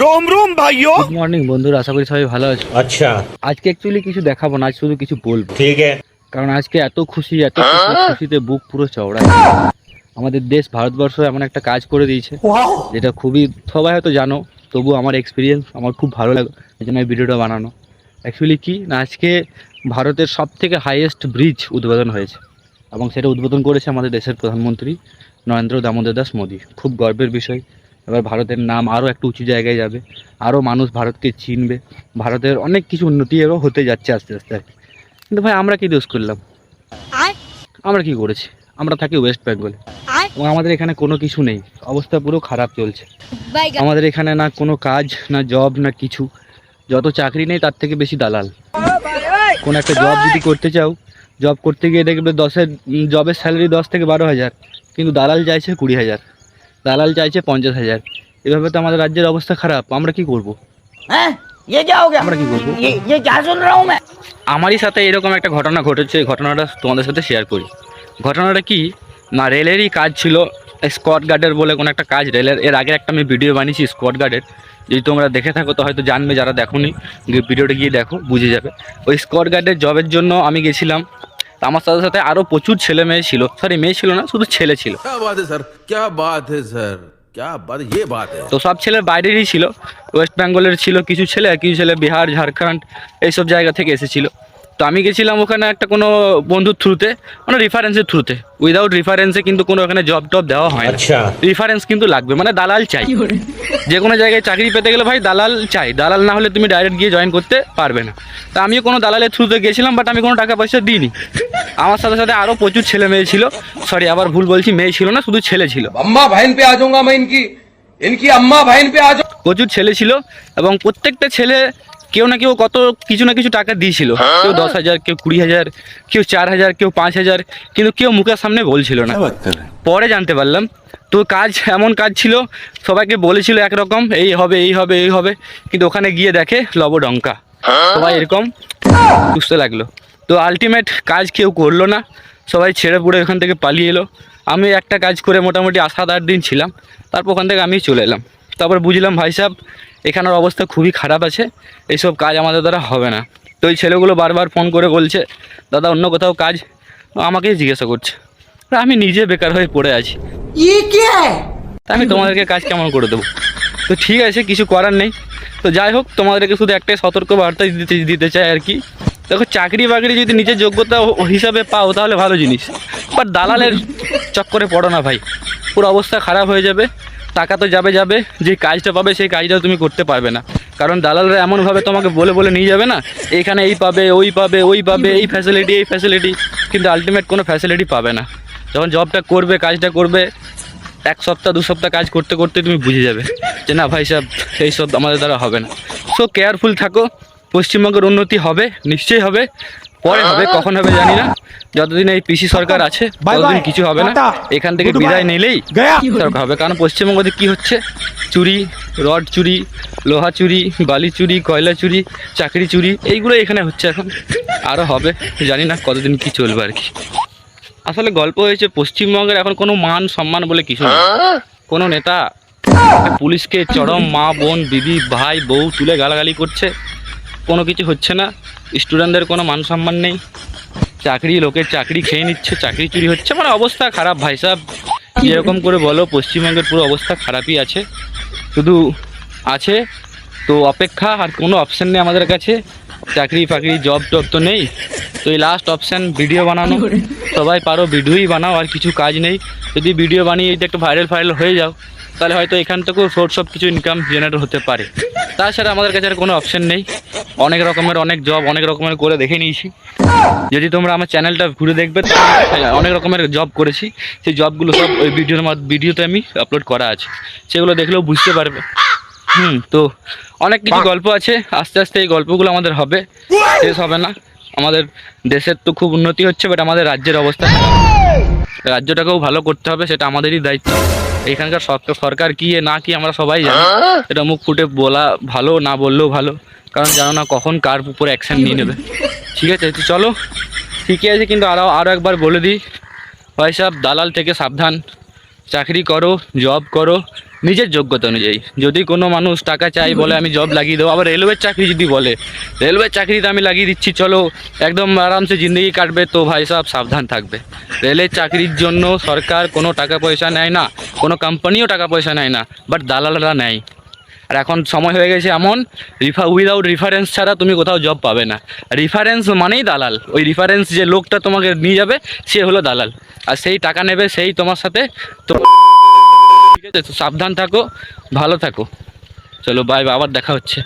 Rome রোম ভাইও good morning বন্ধুরা আশা করি সবাই ভালো আছো। আচ্ছা। আজকে অ্যাকচুয়ালি কিছু দেখাবো না আজ শুধু কিছু বলব। ঠিক আছে। কারণ আজকে এত খুশি এত খুশিতে বুক পুরো চওড়া আমাদের দেশ ভারতবর্ষ এমন একটা কাজ করে দিয়েছে যেটা খুবই সবাই হয়তো জানো তবু আমার এক্সপিরিয়েন্স আমার খুব ভালো লাগে এই জন্য ভিডিওটা বানানো। অ্যাকচুয়ালি কি না আজকে ভারতের সব থেকে হাইয়েস্ট ব্রিজ উদ্বোধন হয়েছে এবং সেটা উদ্বোধন করেছে আমাদের দেশের প্রধানমন্ত্রী নরেন্দ্র দামোদর দাস মোদী। খুব গর্বের বিষয়। এবার ভারতের নাম আরও একটু উঁচু জায়গায় যাবে। আরও মানুষ ভারতকে চিনবে। ভারতের অনেক কিছু উন্নতি এরও হতে যাচ্ছে আস্তে আস্তে আর কি। কিন্তু ভাই আমরা কি দোষ করলাম? আমরা কি করেছি? আমরা থাকি ওয়েস্ট বেঙ্গলে। এবং আমাদের এখানে কোনো কিছু নেই। অবস্থা পুরো খারাপ চলছে। আমাদের এখানে না কোনো কাজ না জব না কিছু। যত চাকরি নেই তার থেকে বেশি দালাল। কোন একটা জব যদি করতে চাও জব করতে গিয়ে দেখবে দশের জবের স্যালারি দশ থেকে বারো হাজার। কিন্তু দালাল চাইছে কুড়ি হাজার। দালাল চাইছে পঞ্চাশ হাজার এভাবে তো আমাদের রাজ্যের অবস্থা খারাপ আমরা কি করব हैं ये क्या हो गया আমরা কি করব ये ये क्या सुन रहा हूँ मैं আমারই সাথে এরকম একটা ঘটনা ঘটেছে এই ঘটনাটা তোমাদের সাথে শেয়ার করি ঘটনাটা কি না রেলেরই কাজ ছিল স্কট গার্ডের বলে কোনো একটা কাজ রেলের এর আগে একটা আমি ভিডিও বানিয়েছি স্কট গার্ডের যদি তোমরা দেখে থাকো তো হয়তো জানবে যারা দেখোনি গিয়ে ভিডিওটা গিয়ে দেখো বুঝে যাবে ওই স্কট গার্ডের জবের জন্য আমি গেছিলাম আমার সাথে সাথে আরও প্রচুর ছেলে মেয়ে ছিল। সরি মেয়ে ছিল না শুধু ছেলে ছিল। তো সব ছেলে বাইরেরই ছিল। ওয়েস্ট বেঙ্গলের ছিল কিছু ছেলে কিছু ছেলে বিহার ঝাড়খণ্ড এইসব জায়গা থেকে এসেছিল। তো আমি গেছিলাম ওখানে একটা কোনো বন্ধুর থ্রুতে মানে রেফারেন্সের থ্রুতে উইদাউট রেফারেন্সে কিন্তু কোনো ওখানে জব টব দেওয়া হয় আচ্ছা। রেফারেন্স কিন্তু লাগবে মানে দালাল চাই। যে কোনো জায়গায় চাকরি পেতে গেলে ভাই দালাল চাই। দালাল না হলে তুমি ডাইরেক্ট গিয়ে জয়েন করতে পারবে না। তা আমিও কোনো দালালের থ্রুতে গেছিলাম বাট আমি কোনো টাকা পয়সা দিইনি। আমার সাথে সাথে আরও প্রচুর ছেলে মেয়ে ছিল। সরি আবার ভুল বলছি মেয়ে ছিল না শুধু ছেলে ছিল। আম্মা ভাইন পে আজঙ্গা আমি কি ইনকি আম্মা ভাইন পে আজ প্রচুর ছেলে ছিল এবং প্রত্যেকটা ছেলে কেউ না কেউ কত কিছু না কিছু টাকা দিয়েছিল। কেউ দশ হাজার কেউ কুড়ি হাজার কেউ চার হাজার কেউ পাঁচ হাজার কিন্তু কেউ মুখের সামনে বলছিল না। পরে জানতে পারলাম তো কাজ এমন কাজ ছিল সবাইকে বলেছিল একরকম এই হবে এই হবে এই হবে কিন্তু ওখানে গিয়ে দেখে লবডঙ্কা। সবাই এরকম বুঝতে লাগল। তো আলটিমেট কাজ কেউ করল না সবাই ছেড়ে পুড়ে ওখান থেকে পালিয়ে এলো। আমি একটা কাজ করে মোটামুটি আট সাত আট দিন ছিলাম তারপর ওখান থেকে আমি চলে এলাম। তারপর বুঝলাম ভাই সাহেব এখানের অবস্থা খুবই খারাপ আছে এইসব কাজ আমাদের দ্বারা হবে না। তো এই ছেলেগুলো বারবার ফোন করে বলছে দাদা অন্য কোথাও কাজ? আমাকেই জিজ্ঞাসা করছে। আমি নিজে বেকার হয়ে পড়ে আছি। আমি তোমাদেরকে কাজ কেমন করে দেবো? তো ঠিক আছে কিছু করার নেই। তো যাই হোক তোমাদেরকে শুধু একটাই সতর্ক বার্তা দিতে দিতে চাই আর কি। দেখো চাকরি বাকরি যদি নিজের যোগ্যতা হিসাবে পাও তাহলে ভালো জিনিস। বাট দালালের চক্করে পড়ো না ভাই। পুরো অবস্থা খারাপ হয়ে যাবে। টাকা তো যাবে যাবে, যে কাজটা পাবে সেই কাজটা তুমি করতে পারবে না। কারণ দালালরা এমনভাবে তোমাকে বলে বলে নিয়ে যাবে না, এখানে এই পাবে, ওই পাবে ওই পাবে, এই ফ্যাসিলিটি এই ফ্যাসিলিটি কিন্তু আলটিমেট কোনো ফ্যাসিলিটি পাবে না। যখন জবটা করবে, কাজটা করবে, এক সপ্তাহ, দু সপ্তাহ কাজ করতে করতে তুমি বুঝে যাবে যে না ভাই সাহেব এইসব আমাদের দ্বারা হবে না। সো কেয়ারফুল থাকো, পশ্চিমবঙ্গের উন্নতি হবে, নিশ্চয়ই হবে। পরে হবে কখন হবে জানি না। যতদিন এই পিসি সরকার আছে ততদিন কিছু হবে না। এখান থেকে বিদায় নিলেই সরকার হবে? কারণ পশ্চিমবঙ্গতে কি হচ্ছে? চুরি রড চুরি লোহা চুরি বালি চুরি কয়লা চুরি চাকরি চুরি এইগুলো এখানে হচ্ছে এখন। আরও হবে জানি না কতদিন কি চলবে আর কি। আসলে গল্প হয়েছে পশ্চিমবঙ্গের এখন কোনো মান সম্মান বলে কিছু নেই। কোনো নেতা পুলিশকে চরম মা বোন দিদি ভাই বউ তুলে গালাগালি করছে। কোনো কিছু হচ্ছে না। স্টুডেন্টদের কোনো মান সম্মান নেই। চাকরি লোকের চাকরি খেয়ে নিচ্ছে চাকরি চুরি হচ্ছে। মানে অবস্থা খারাপ ভাই সাহেব যেরকম করে বলো পশ্চিমবঙ্গের পুরো অবস্থা খারাপই আছে। শুধু আছে তো অপেক্ষা আর কোনো অপশান নেই আমাদের কাছে। চাকরি ফাকরি জব টব তো নেই। তো এই লাস্ট অপশান ভিডিও বানানো। সবাই পারো ভিডিওই বানাও আর কিছু কাজ নেই। যদি ভিডিও বানিয়ে যদি একটু ভাইরাল ফাইরাল হয়ে যাও তাহলে হয়তো এখান থেকেও সোর্স অফ কিছু ইনকাম জেনারেট হতে পারে। তাছাড়া আমাদের কাছে আর কোনো অপশান নেই। অনেক রকমের, অনেক জব অনেক রকমের করে দেখে নিয়েছি। যদি তোমরা আমার চ্যানেলটা ঘুরে দেখবে অনেক রকমের জব করেছি। সেই জবগুলো সব ওই ভিডিওর ভিডিওতে আমি আপলোড করা আছে। সেগুলো দেখলেও বুঝতে পারবে। হুম, তো অনেক কিছু গল্প আছে। আস্তে আস্তে এই গল্পগুলো আমাদের হবে। শেষ হবে না। আমাদের দেশের তো খুব উন্নতি হচ্ছে বাট আমাদের রাজ্যের অবস্থা রাজ্যটাকেও ভালো করতে হবে, সেটা আমাদেরই দায়িত্ব। এখানকার সরকার কি না কি আমরা সবাই জানি। এটা মুখ ফুটে বলা ভালো, না বললেও ভালো। কারণ জানো না কখন কার উপর অ্যাকশন নিয়ে নেবে। ঠিক আছে, তো চলো। ঠিকই আছে, কিন্তু আরও আরও একবার বলে দিই। ভাই সাহেব দালাল থেকে সাবধান। চাকরি করো জব করো। নিজের যোগ্যতা অনুযায়ী। যদি কোনো মানুষ টাকা চাই বলে আমি জব লাগিয়ে দেবো, আবার রেলওয়ের চাকরি যদি বলে রেলওয়ের চাকরিতে আমি লাগিয়ে দিচ্ছি, চলো একদম আরামসে জিন্দগি কাটবে, তো ভাই সাহেব সাবধান থাকবে। রেলের চাকরির জন্য সরকার কোনো টাকা পয়সা নেয় না, কোনো কোম্পানিও টাকা পয়সা নেয় না বাট দালালরা নেয়। আর এখন সময় হয়ে গেছে এমন রিফা উইদাউট রিফারেন্স ছাড়া তুমি কোথাও জব পাবে না। রিফারেন্স মানেই দালাল। ওই রিফারেন্স যে লোকটা তোমাকে নিয়ে যাবে, সে হলো দালাল। আর সেই টাকা নেবে, সেই তোমার সাথে তো ঠিক আছে তো সাবধান থাকো ভালো থাকো। চলো বাই আবার দেখা হচ্ছে।